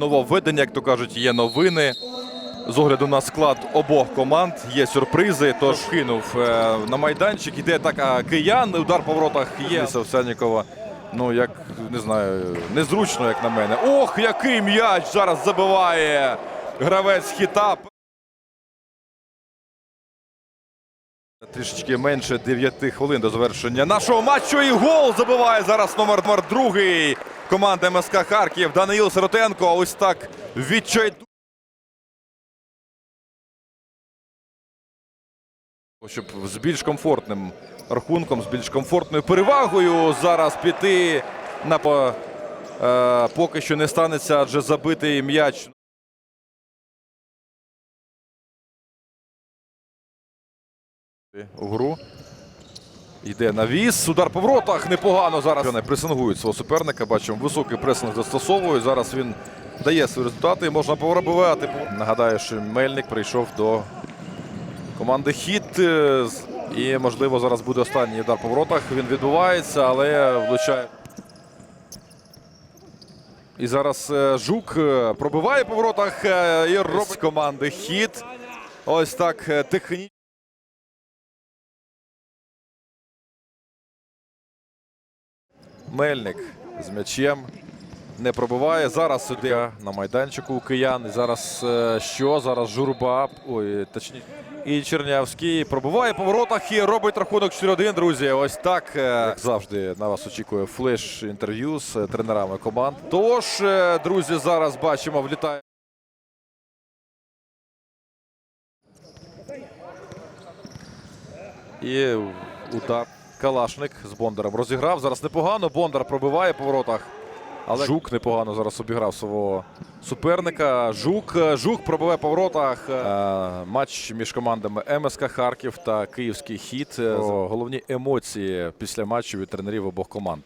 нововведення, як то кажуть, є новини. З огляду на склад обох команд є сюрпризи. Тож кинув е, на майданчик. Іде атака киян. Удар по воротах є. Овсянікова. Ну, як не знаю, незручно, як на мене. Ох, який м'яч зараз забиває гравець хіта. Трішечки менше 9 хвилин до завершення нашого матчу. І гол забиває зараз номер, номер другий команди МСК Харків. Даниїл Сиротенко. Ось так відчайду. Щоб з більш комфортним рахунком, з більш комфортною перевагою зараз піти на по, е, поки що не станеться, адже забитий м'яч. У гру. Йде навіс. Удар по воротах. Непогано зараз. Вони пресингують свого суперника. Бачимо, високий пресинг застосовують. Зараз він дає свої результати. Можна пробивати. Нагадаю, що Мельник прийшов до команди Хіт. І, можливо, зараз буде останній удар по воротах. Він відбувається, але влучає. І зараз е, Жук е, пробиває по воротах е, і робить команди Хіт. Ось так технічно. Мельник з м'ячем не пробиває. Зараз сюди на майданчику у киян. І зараз е, що? Зараз журба. Ой, точніше. І Чернявський пробиває по воротах і робить рахунок 4-1, друзі. Ось так. е, Як завжди на вас очікує флеш інтерв'ю з е, тренерами команд. Тож, друзі, зараз бачимо, влітає. І удар. Калашник з Бондарем розіграв. Зараз непогано. Бондар пробиває по воротах. Але Жук непогано зараз обіграв свого суперника. Жук, Жук пробиває по воротах. Е, Матч між командами МСК Харків та Київський хіт. Е, Головні емоції після матчу від тренерів обох команд.